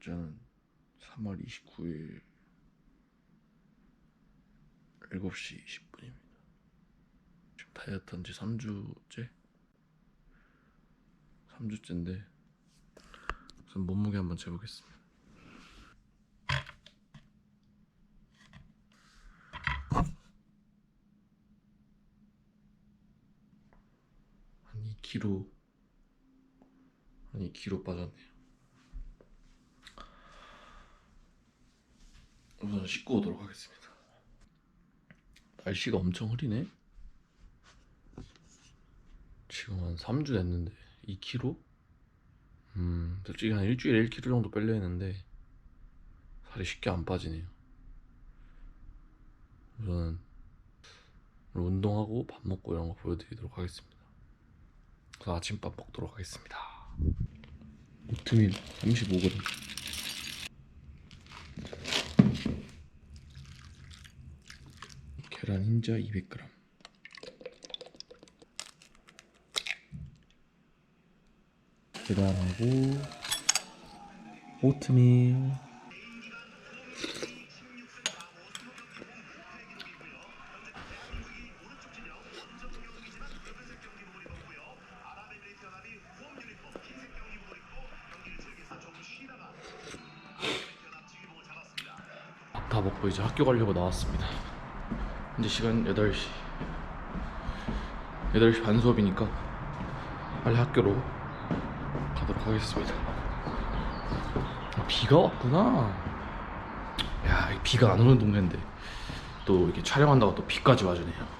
날짜는 3월 29일 7시 20분입니다. 지금 다이어트 한 지 3주째? 3주째인데 우선 몸무게 한번 재보겠습니다. 한 2kg 한 2kg 빠졌네요. 우선 씻고 오도록 하겠습니다. 날씨가 엄청 흐리네. 지금 한 3주 됐는데 2kg? 음, 솔직히 한 일주일에 1kg 정도 빼려 했는데 살이 쉽게 안 빠지네요. 우선 운동하고 밥 먹고 이런 거 보여드리도록 하겠습니다. 그래서 아침밥 먹도록 하겠습니다. 오트밀 35g. 흰자 200g. 계란하고 오트밀. 밥다 먹고 이제 학교 가려고 나왔습니다. 현재 시간 8시. 8시 반 수업이니까 빨리 학교로 가도록 하겠습니다. 아, 비가 왔구나. 야, 이 비가 안 오는 동네인데 또 이렇게 촬영한다고 또 비까지 와주네요.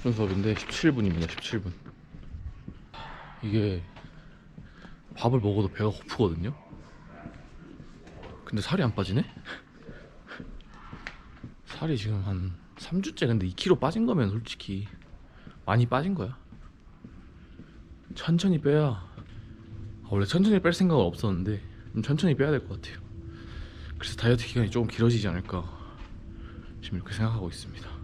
30분 수업인데 17분입니다. 17분. 이게 밥을 먹어도 배가 고프거든요. 근데 살이 안 빠지네? 살이 지금 한 3주째 근데 2kg 빠진 거면 솔직히 많이 빠진 거야. 천천히 빼야 아, 원래 천천히 뺄 생각은 없었는데 좀 천천히 빼야 될 것 같아요. 그래서 다이어트 기간이 조금 길어지지 않을까 지금 이렇게 생각하고 있습니다.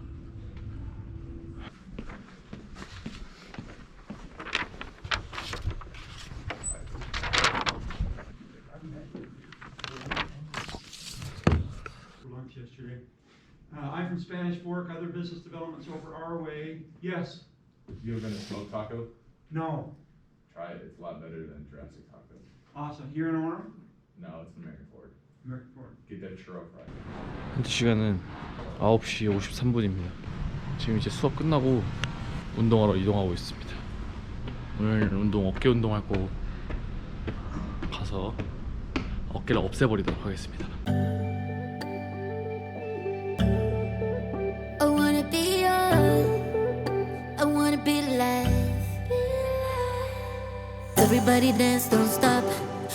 Developments over our way. Yes, You ever been to Smoke Taco? no, Try it. It's a lot better than Jurassic Taco. awesome. Here in Orem? No, it's in American Fork. American Fork. Get that churro fry. 현재 시간은 9시 53분입니다. 지금 이제 수업 끝나고 운동하러 이동하고 있습니다. 오늘 운동 어깨 운동할 거고 가서 어깨를 없애버리도록 하겠습니다.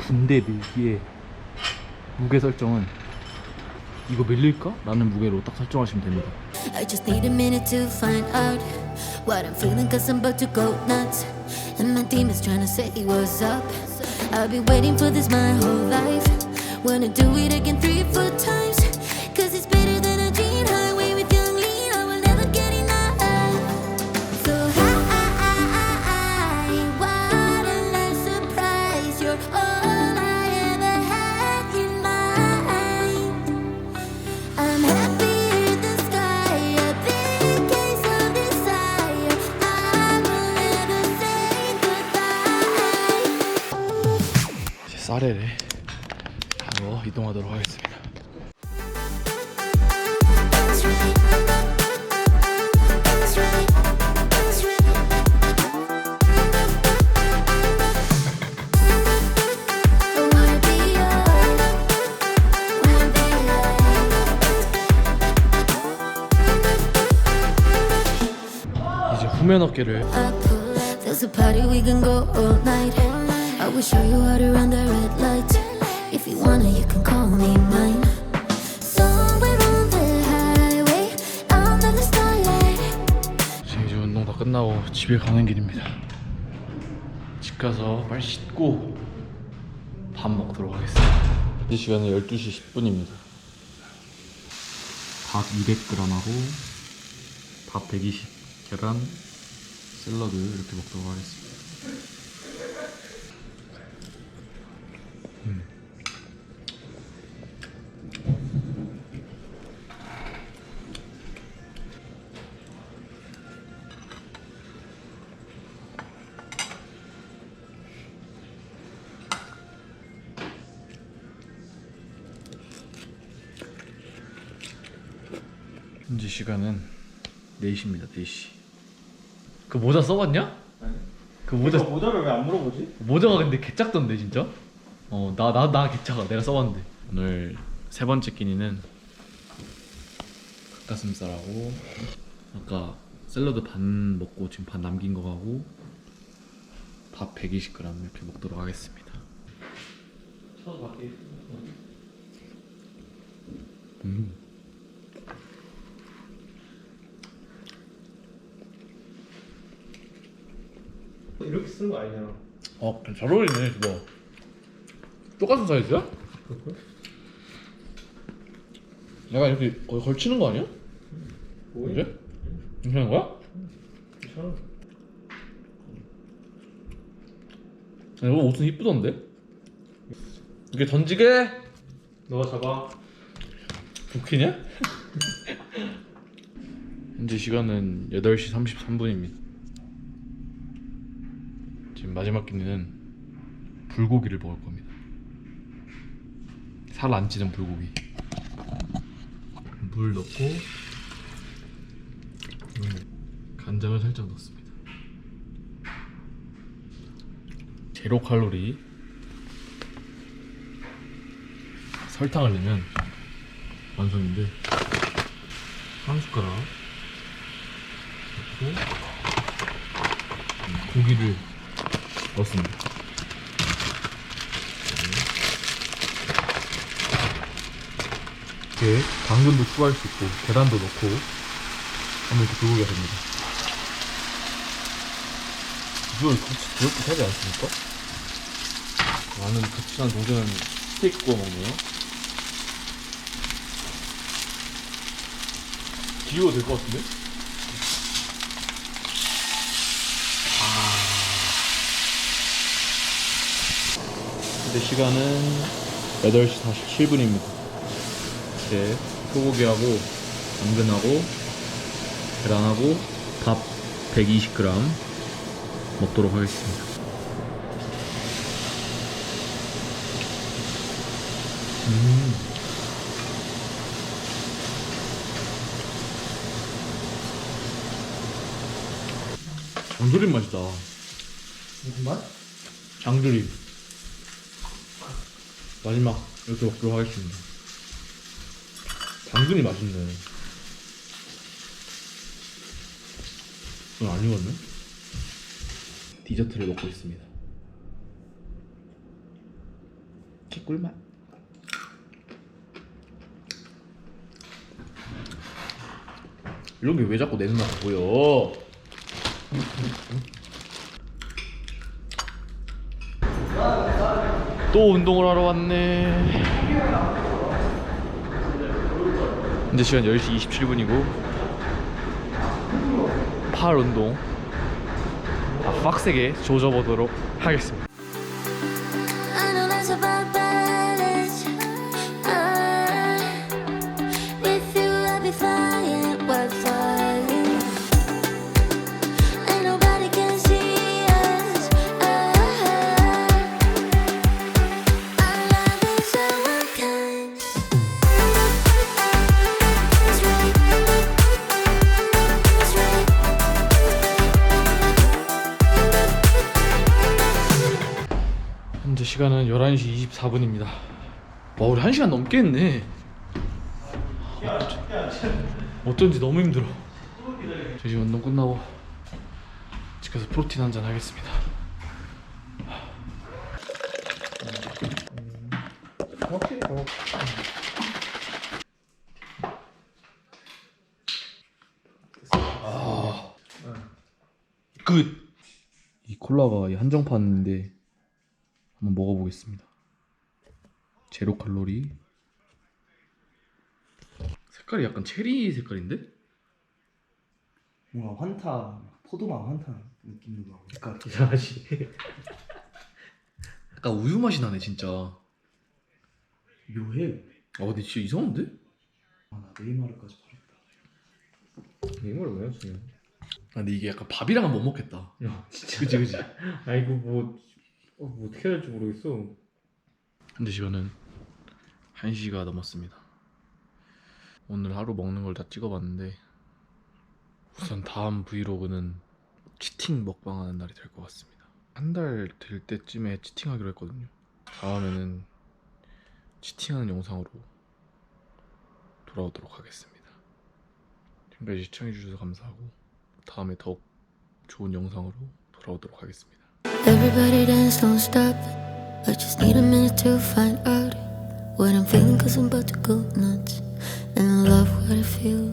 군대 밀기의 무게 설정은 이거 밀릴까? 라는 무게로 딱 설정하시면 됩니다. I just need a minute to find out what I'm feeling, cause I'm about to go nuts. And my is trying to say what's up. I've been waiting for this my whole life. Wanna do it again three, four times. 도면 어깨를 There's a party we can go all night. I will show you how to run the red light. If you wanna, you can call me mine. Somewhere on the highway, under the starlight. 지금 이제 운동 다 끝나고 집에 가는 길입니다 집 가서 빨리 씻고 밥 먹도록 하겠습니다 현재 시간은 12시 10분입니다 밥 200g하고 밥 120, 계란 샐러드 이렇게 먹도록 하겠습니다. 음. 현재 시간은 4시입니다. 4시. 그 모자 써봤냐? 그 모자 이거 모자를 왜 안 물어보지? 모자가 근데 개짝던데 진짜? 어 나 나 나 개짝아 내가 써봤는데 오늘 세 번째 끼니는 닭가슴살하고 아까 샐러드 반 먹고 지금 반 남긴 거 하고 밥 120g 이렇게 먹도록 하겠습니다. 음. 이렇게 쓰는 거 아니냐? 어, 잘 어울리네, 그거. 똑같은 사이즈야? 내가 이렇게 거의 걸치는 거 아니야? 뭐야? 이제? 괜찮은 거야? 괜찮아. 야, 이거 옷은 이쁘던데? 이게 던지게? 너가 잡아. 웃기냐? 현재 시간은 8시 33분입니다. 지금 마지막 끼니는 불고기를 먹을 겁니다. 살 안 찌는 불고기. 물 넣고 음, 간장을 살짝 넣습니다. 제로 칼로리. 설탕을 넣으면 완성인데 한 숟가락 넣고 음, 고기를 넣습니다. 이렇게 당근도 추가할 수 있고 계란도 넣고 하면 이렇게 불고기가 됩니다. 이걸 같이 귀엽게 하지 않습니까? 나는 같이 한 동생은 스테이크 구워 먹네요. 기호가 될것 같은데? 현재 시간은 8시 47분입니다. 이제 소고기하고 당근하고 계란하고 밥 120g 먹도록 하겠습니다. 음. 장조림 맛이다. 무슨 맛? 장조림. 마지막 이렇게 먹도록 하겠습니다. 당근이 맛있네. 이건 아니거든요. 디저트를 먹고 있습니다. 개꿀맛. 이런 게 왜 자꾸 내 눈앞에 보여? 또 운동을 하러 왔네. 이제 시간 10시 27분이고 팔 운동 아, 빡세게 조져보도록 하겠습니다. 시간은 11시 24분입니다. 와, 우리 1시간 넘게 했네. 어쩐지 너무 힘들어. 저 지금 운동 끝나고 집 가서 프로틴 한 잔 하겠습니다. 확실히 더. 끝! 끝! 이 콜라가 이 한정판인데 한번 먹어보겠습니다. 제로 칼로리. 색깔이 약간 체리 색깔인데? 뭔가 환타, 포도맛 환타 느낌도 나고. 색깔 이상하지. 약간 우유 맛이 나네 진짜. 아 묘해. 근데 진짜 이상한데? 아, 나 네이마르까지 바랬다. 이걸 왜 하시냐? 아 근데 이게 약간 밥이랑은 못 먹겠다. 야 진짜. 그지 그지. 아이고 뭐, 어, 뭐 어떻게 해야 할지 모르겠어. 현재 시간은 1시가 넘었습니다. 오늘 하루 먹는 걸 다 찍어봤는데 우선 다음 브이로그는 치팅 먹방하는 날이 될 것 같습니다. 한 달 될 때쯤에 치팅하기로 했거든요. 다음에는 치팅하는 영상으로 돌아오도록 하겠습니다. 지금까지 시청해주셔서 감사하고 다음에 더욱 좋은 영상으로 돌아오도록 하겠습니다. Everybody dance, don't stop. I just need a minute to find out what I'm feeling, cause I'm about to go nuts. And I love what I feel.